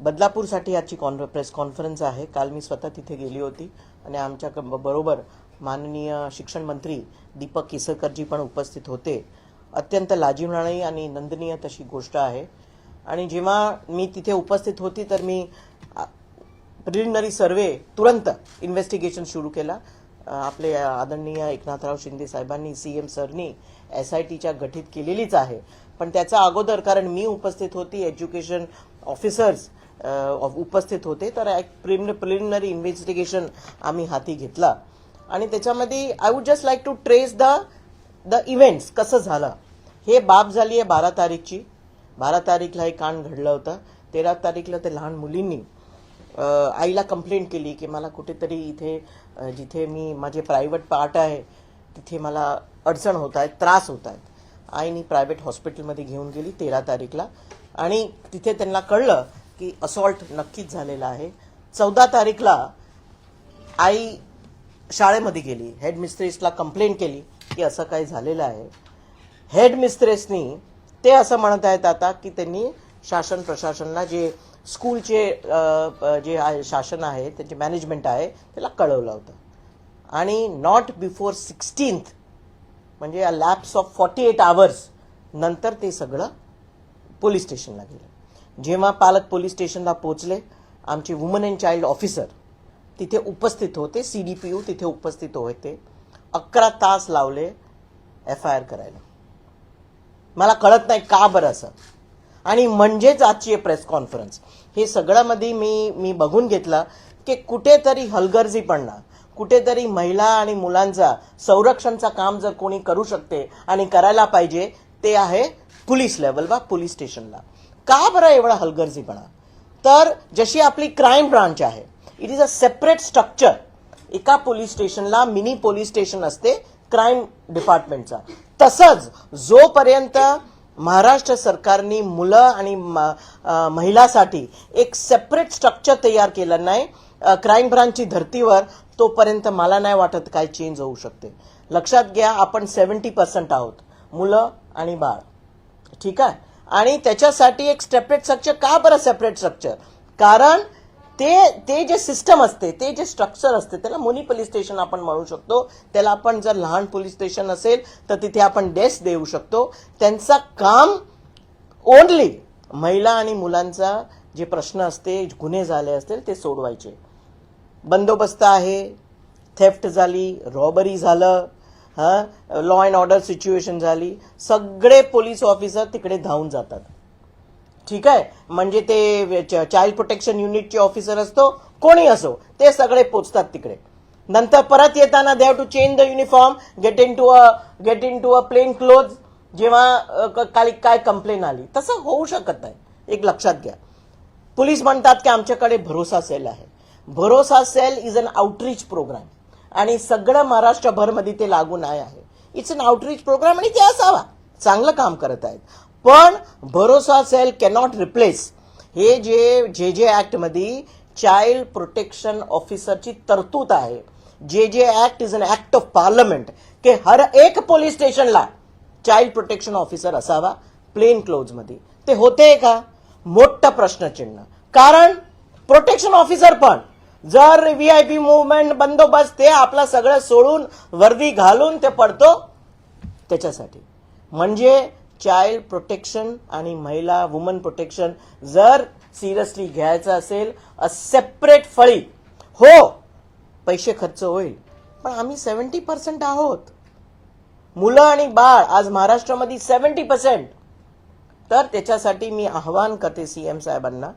बदलापूरसाठी आजची कॉन press conference आहे. काल मी स्वतः तिथे गेली होती आणि आमच्या बरोबर माननीय शिक्षण मंत्री दीपक केसरकरजी पण उपस्थित होते. अत्यंत लाजिरवाणी आणि नंदनीय तशी गोष्ट आहे. आणि जेव्हा मी तिथे उपस्थित होती तर मी प्रिलिमिनरी सर्वे तुरंत इन्व्हेस्टिगेशन सुरू केला. आपले आदरणीय एकनाथराव शिंदे साहेबांनी सी एम सरनी एस आय टीच्या गठीत केलेलीच आहे. पण त्याचा अगोदर कारण मी उपस्थित होती एज्युकेशन ऑफिसर्स उपस्थित होते. तर एक प्रिलिमिनरी इन्व्हेस्टिगेशन आम्ही हाती घेतला. आणि त्याच्यामध्ये I would just like to trace the the events कसं झालं. हे बाब झाली आहे बारा तारीखची. बारा तारीखला हे कांड घडलं होतं. तेरा तारीखला ते लहान मुलींनी आईला कंप्लेंट केली की मला कुठेतरी इथे जिथे मी माझे प्रायव्हेट पार्ट आहे तिथे मला अडचण होत आहेत त्रास होत आहेत. आईनी प्रायव्हेट हॉस्पिटलमध्ये घेऊन गेली तेरा तारीखला. आणि तिथे त्यांना कळलं की असॉल्ट नक्कीच झालेला आहे. चौदा तारीखला आई शाळेमध्ये गेली हेड मिस्ट्रेसला कंप्लेंट केली की असं काही झालेलं आहे. हेड मिस्ट्रेसनी ते असं म्हणत आहेत आता की त्यांनी शासन प्रशासनला जे स्कूलचे जे आहे शासन आहे त्यांचे मॅनेजमेंट आहे त्याला कळवलं होतं. आणि नॉट बिफोर सिक्स्टीन्थ म्हणजे a lapse of forty eight hours नंतर ते सगळं पोलीस स्टेशनला गेलं. जेव्हा पालक पोलीस स्टेशनला पोचले आमचे वुमन अँड चाइल्ड ऑफिसर तिथे उपस्थित होते सी डी पी यू तिथे उपस्थित होते. अकरा तास लावले एफ आय आर करायला. मला कळत नाही का बरं असं. आणि म्हणजेच आजची आहे प्रेस कॉन्फरन्स हे सगळ्यामध्ये मी मी बघून घेतलं की कुठेतरी हलगर्जीपणा कुठेतरी महिला आणि मुलांचा संरक्षणचा काम जर कोणी करू शकते आणि करायला पाहिजे ते आहे पोलीस लेवल वा पोलीस स्टेशनला का बरं एवढा हलगर्जीपणा? तर जशी आपली क्राईम ब्रांच आहे it is a separate structure एका पोलीस स्टेशनला मिनी पोलीस स्टेशन असते क्राईम डिपार्टमेंटचा तसंच जोपर्यंत महाराष्ट्र सरकारने मुलं आणि महिलासाठी एक सेपरेट स्ट्रक्चर तयार केलं नाही क्राईम ब्रांचची धर्तीवर तोपर्यंत मला नाही वाटत काय चेंज होऊ शकते. लक्षात घ्या आपण सेवन्टी पर्सेंट आहोत मुलं आणि बाळ. ठीक आहे? आणि त्याच्यासाठी एक सेपरेट स्ट्रक्चर का बरं सेपरेट स्ट्रक्चर कारण ते ते जे सिस्टम असते ते जे स्ट्रक्चर असते त्याला मुनी पोलीस स्टेशन आपण म्हणू शकतो. त्याला आपण जर लहान पोलीस स्टेशन असेल तर तिथे आपण डेस्क देऊ शकतो. त्यांचं काम ओनली महिला आणि मुलांचा जे प्रश्न असते गुन्हे झाले असतील ते सोडवायचे. बंदोबस्त आहे थेफ्ट झाली रॉबरी झालं हां? लॉ अँड ऑर्डर सिच्युएशन झाली. सगळे पोलीस ऑफिसर तिकडे धावून जातात. ठीक आहे? म्हणजे ते चाइल्ड प्रोटेक्शन युनिटचे ऑफिसर असतो कोणी असो ते सगळे पोचतात तिकडे. नंतर परत येताना they have to change the uniform get in to a get in to a plain cloth जेव्हा अ, काल काय कंप्लेन आली? तसं होऊ शकत नाही. एक लक्षात घ्या. पोलीस म्हणतात की आमच्याकडे भरोसा सेल आहे. Bharosa cell is an outreach programme आणि सगळं महाराष्ट्रभरमध्ये ते लागू नाही आहे. इट्स अन आउटरीच प्रोग्राम आणि ते असावा. चांगलं काम करत आहेत. पण भरोसा सेल कॅनॉट रिप्लेस हे जे जे जे ॲक्टमध्ये चाइल्ड प्रोटेक्शन ऑफिसरची तरतूद आहे. जे जे act is an act of parliament की हर एक पोलीस स्टेशनला चाइल्ड प्रोटेक्शन ऑफिसर असावा प्लेन क्लोजमध्ये ते होते का? मोठं प्रश्नचिन्ह. कारण प्रोटेक्शन ऑफिसर पण जर व्ही आय पी मुवमेंट बंदोबस्त ते आपलं सगळं सोडून वर्दी घालून ते पडतो त्याच्यासाठी. म्हणजे चाइल्ड प्रोटेक्शन आणि महिला वुमन प्रोटेक्शन जर सिरियसली घ्यायचं असेल अ सेपरेट फळी. हो पैसे खर्च होईल. पण आम्ही सेवन्टी पर्सेंट आहोत. मुलं आणि बाळ आज महाराष्ट्रामध्ये सेवन्टी पर्सेंट तर त्याच्यासाठी मी आव्हान करते सी एम साहेबांना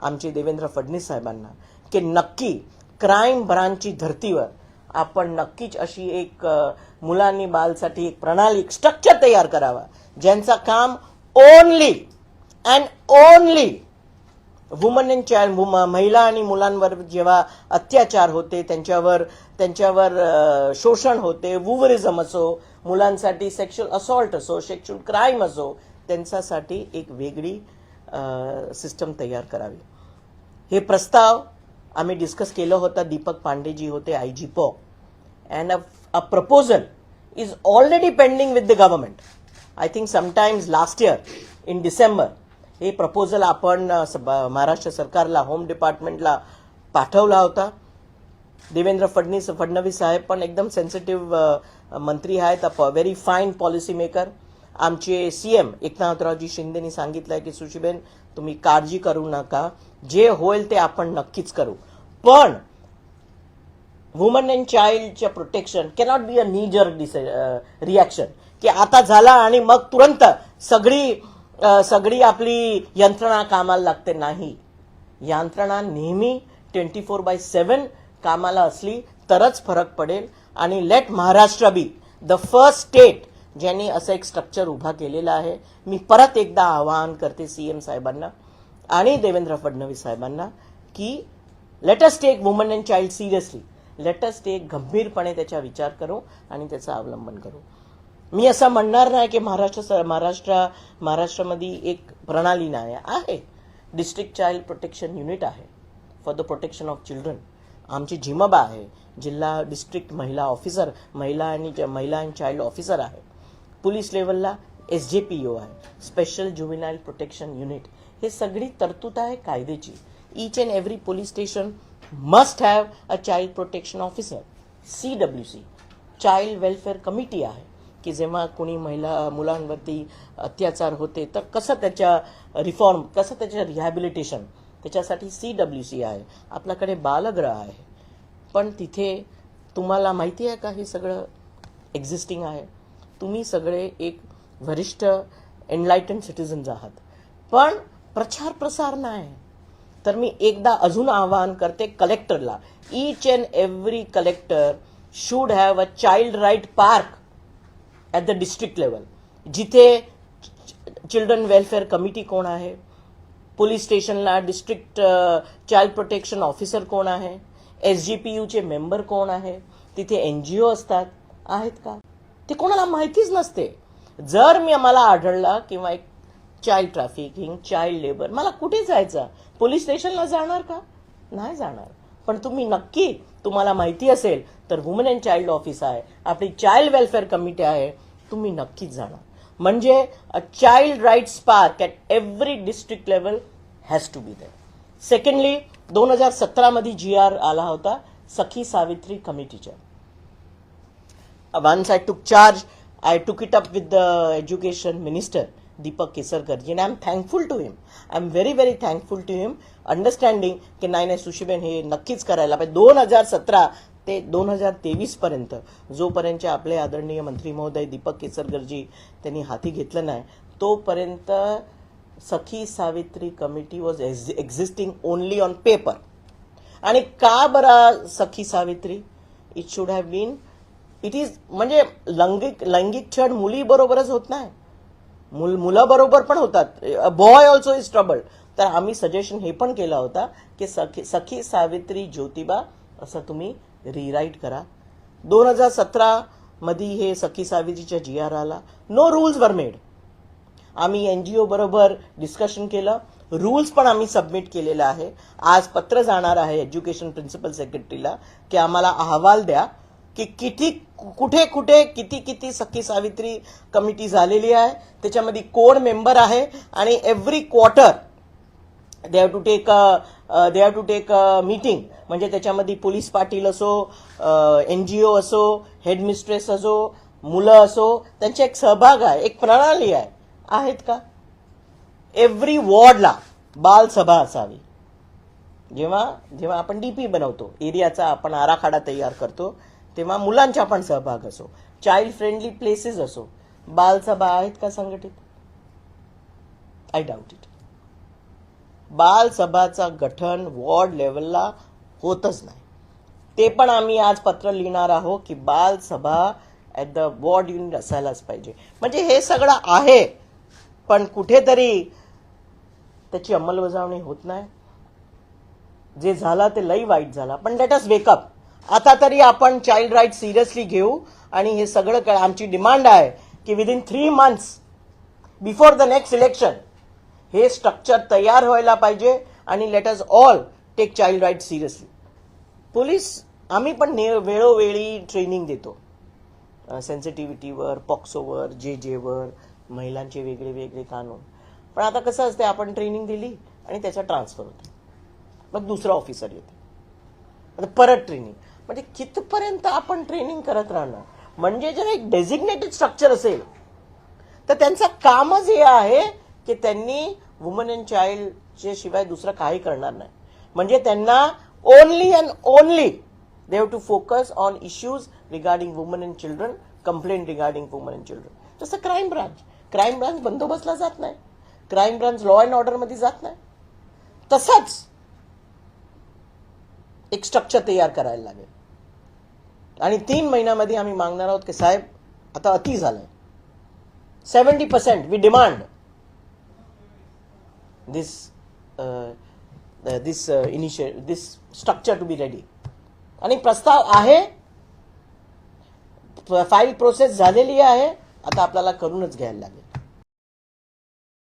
आमचे देवेंद्र फडणवीस साहेबांना की नक्की क्राईम ब्रांचची धर्तीवर आपण नक्कीच अशी एक मुलांनी बालसाठी एक प्रणाली एक स्ट्रक्चर तयार करावा ज्यांचं काम only and only woman and child महिला आणि मुलांवर जेव्हा अत्याचार होते त्यांच्यावर त्यांच्यावर शोषण होते वुवरिझम असो मुलांसाठी सेक्शुअल असॉल्ट असो सेक्शुअल क्राईम असो त्यांच्यासाठी एक वेगळी सिस्टम तयार करावी. हे प्रस्ताव आम्ही डिस्कस केलं होतं दीपक पांडेजी होते आय जी पॉ. And a proposal is already pending with the government I think sometimes last year in December हे प्रपोजल आपण स- महाराष्ट्र सरकारला होम डिपार्टमेंटला पाठवला होता. देवेंद्र फडणवीस फडणवीस साहेब पण एकदम सेन्सिटिव्ह मंत्री आहेत व्हेरी फाईन पॉलिसी मेकर आमचे सी एम एकनाथरावजी शिंदेनी सांगितलं आहे की सुशीबेन तुम्ही काळजी करू नका. जे होईल ते आपण नक्कीच करू. पण woman and चाइल्डच्या protection cannot be a knee-jerk reaction की आता झाला आणि मग तुरंत सगळी सगळी आपली यंत्रणा कामाला लागते. नाही. यंत्रणा नेहमी ट्वेंटी फोर बाय सेवन कामाला असली तरच फरक पडेल. आणि let Maharashtra be the first state ज्यांनी असं एक स्ट्रक्चर उभा केलेलं आहे. मी परत एकदा आवाहन करते सी एम साहेबांना आणि देवेंद्र फडणवीस साहेबांना की let's take woman and child seriously let's take गंभीरपणे त्याचा विचार करू आणि त्याचं अवलंबन करू. मी असं म्हणणार नाही की महाराष्ट्र स- महाराष्ट्र महाराष्ट्रामध्ये एक प्रणाली नाही आहे. डिस्ट्रिक्ट चाइल्ड प्रोटेक्शन युनिट आहे. For the protection of children आमची झिमबा आहे. जिल्हा डिस्ट्रिक्ट महिला ऑफिसर महिला आणि महिला अँड चाइल्ड ऑफिसर आहे. पोलीस लेवलला एस जे पी ओ आहे स्पेशल ज्युबिनाईल प्रोटेक्शन युनिट हे सगळी तरतूद आहे कायद्याची each and every police station must have a child protection officer C W C child welfare committee आहे की जेव्हा कोणी महिला मुलांवरती अत्याचार होते तर कसं त्याच्या रिफॉर्म कसं त्याच्या रिहॅबिलिटेशन त्याच्यासाठी सी डब्ल्यू सी आहे. आपल्याकडे बालग्रह आहे. पण तिथे तुम्हाला माहिती आहे का हे सगळं एक्झिस्टिंग आहे? तुम्ही सगळे एक वरिष्ठ एनलायटन सिटिझन्स आहात. पण प्रचार प्रसार नाही. तर मी एकदा अजून आवाहन करते कलेक्टरला each and every collector should have a child right park at the district level जिथे चिल्ड्रन वेलफेअर कमिटी कोण आहे? पोलीस स्टेशनला डिस्ट्रिक्ट चाइल्ड प्रोटेक्शन ऑफिसर कोण आहे? एस जी पी यूचे मेंबर कोण आहे? तिथे एन जी ओ असतात. आहेत का? ते कोणाला माहितीच नसते. जर मी मला आढळला किंवा एक चाइल्ड ट्रॅफिकिंग चाइल्ड लेबर मला कुठे जायचं? पोलीस स्टेशनला जाणार का? नाही जाणार. पण तुम्ही नक्की तुम्हाला माहिती असेल तर वुमन अँड चाइल्ड ऑफिस आहे आपली चाइल्ड वेलफेअर कमिटी आहे तुम्ही नक्कीच जाणार. म्हणजे a child rights park at every district level has to be there secondly दोन हजार सतरामध्ये जी आर आला होता सखी सावित्री कमिटीच्या once I took charge, I took it up with the education minister, Deepak Kesarkarji, and I'm thankful to him. I'm very, very thankful to him, understanding की नाही नाही सुशीबेन हे नक्कीच करायला पाहिजे. दोन हजार सतरा ते दोन हजार तेवीस पर्यंत जोपर्यंत आपले आदरणीय मंत्री महोदय दीपक केसरकरजी त्यांनी हाती घेतलं नाही तोपर्यंत Sakhi Savitri committee was existing only on paper आणि का बरं Sakhi Savitri? It should have been it is म्हणजे लैंगिक लैंगिक छळ मुलीबरोबरच होत नाही. मुल बरोबर पण होतात. बॉय ऑल्सो इज ट्रबल तर आम्ही सजेशन हे पण केला होता की सखी सखी सावित्री ज्योतिबा असं तुम्ही रिराईट करा. दोन हजार सतरा मध्ये हे सखी सावित्रीच्या जी आर आला. नो रूल्स वर मेड आम्ही एनजीओ बरोबर डिस्कशन केलं. रूल्स पण आम्ही सबमिट केलेला आहे. आज पत्र जाणार आहे एज्युकेशन प्रिन्सिपल सेक्रेटरीला की आम्हाला अहवाल द्या. की किती कुठे कुठे किती किती सखी सावित्री कमिटी झालेली आहे त्याच्यामध्ये कोण मेंबर आहे आणि every quarter they have to take they have to take meeting म्हणजे त्याच्यामध्ये पोलीस पाटील असो एन जी ओ असो हेडमिस्ट्रेस असो मुलं असो त्यांचा एक सहभाग आहे एक प्रणाली आहे. आहेत का? एव्हरी वॉर्डला बालसभा असावी. जेव्हा जेव्हा आपण डीपी बनवतो एरियाचा आपण आराखडा तयार करतो तेव्हा मुलांचा पण सहभाग असो. चाइल्ड फ्रेंडली प्लेसेस असो. बालसभा आहेत का संघटित? आय डाऊट इट बालसभाचा गठन वॉर्ड लेवलला होतच नाही. ते पण आम्ही आज पत्र लिहिणार आहोत की बालसभा ॲट द वॉर्ड युनिट असायलाच पाहिजे. म्हणजे हे सगळं आहे पण कुठेतरी त्याची अंमलबजावणी होत नाही. जे झाला ते लई वाईट झाला. पण लेट अस वेकअप आता तरी आपण चाइल्ड राईट सिरियसली घेऊ आणि हे सगळं आमची डिमांड आहे की within three months before the next election हे स्ट्रक्चर तयार व्हायला पाहिजे आणि let us all take child right seriously police आम्ही पण ने वेळोवेळी ट्रेनिंग देतो. सेन्सिटिव्हिटीवर पॉक्सोवर जे जेवर महिलांचे वेगळे वेगळे कानून. पण आता कसं असते आपण ट्रेनिंग दिली आणि त्याचा ट्रान्सफर होतो. मग दुसरा ऑफिसर येतो. आता परत ट्रेनिंग म्हणजे कितपर्यंत आपण ट्रेनिंग करत राहणार? म्हणजे जर एक डेझिग्नेटेड स्ट्रक्चर असेल तर त्यांचं कामच हे आहे की त्यांनी वुमन अँड चाइल्डच्या शिवाय दुसरं काही करणार नाही. म्हणजे त्यांना only and only they have to focus on issues regarding woman and children complaint regarding woman and children जसं क्राईम ब्रांच क्राईम ब्रांच बंदोबस्तला जात नाही. क्राईम ब्रांच लॉ अँड ऑर्डरमध्ये जात नाही. तसंच एक स्ट्रक्चर तयार करायला लागेल. आणि तीन महिन्यामध्ये आम्ही मागणार आहोत की साहेब आता अति झालंय. Seventy percent we demand this this इनिशिय this structure to be ready आणि प्रस्ताव आहे. फाईल प्रोसेस झालेली आहे. आता आपल्याला करूनच घ्यायला लागेल.